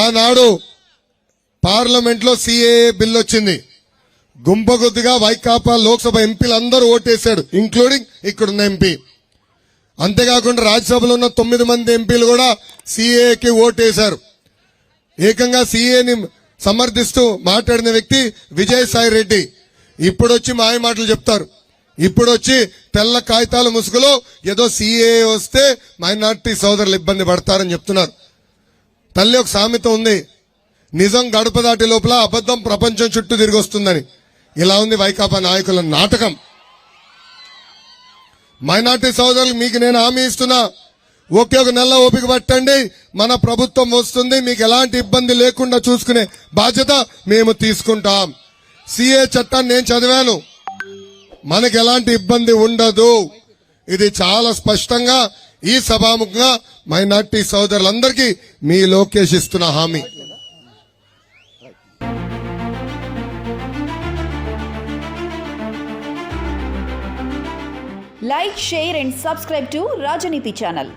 ఆనాడు పార్లమెంట్లో CAA bill వచ్చింది గుంపగుద్దిగా వైకాపా లోక్సభ ఎంపీలు అందరూ ఓటేశాడు ఇంక్లూడింగ్ ఇక్కడున్న ఎంపీ. అంతేకాకుండా రాజ్యసభలో ఉన్న తొమ్మిది మంది ఎంపీలు కూడా సిఏకి ఓటేశారు. ఏకంగా సిఏని సమర్థిస్తూ మాట్లాడిన వ్యక్తి విజయసాయి రెడ్డి. ఇప్పుడు వచ్చి మాయ మాటలు చెప్తారు. ఇప్పుడు వచ్చి తెల్ల కాగితాల ముసుగులో ఏదో సిఏ వస్తే మైనార్టీ సోదరులు ఇబ్బంది పడతారని చెప్తున్నారు. తల్లి ఒక సామెత ఉంది. నిజం గడప దాటి లోపల అబద్ధం ప్రపంచం చుట్టూ తిరిగి వస్తుందని. ఇలా ఉంది వైకాపా నాయకుల నాటకం. మైనార్టీ సోదరులు మీకు నేను హామీ ఇస్తున్నా. ఒకే ఒక నెల ఓపిక పట్టండి. మన ప్రభుత్వం వస్తుంది. మీకు ఎలాంటి ఇబ్బంది లేకుండా చూసుకునే బాధ్యత మేము తీసుకుంటాం. సిఏ చట్టాన్ని నేను చదివాను. మనకి ఎలాంటి ఇబ్బంది ఉండదు. ఇది చాలా స్పష్టంగా ఈ సభాముఖంగా మైనార్టీ సోదరులందరికీ మీ లోకేష్ ఇస్తున్న హామీ. Like share and subscribe to Rajaneeti channel.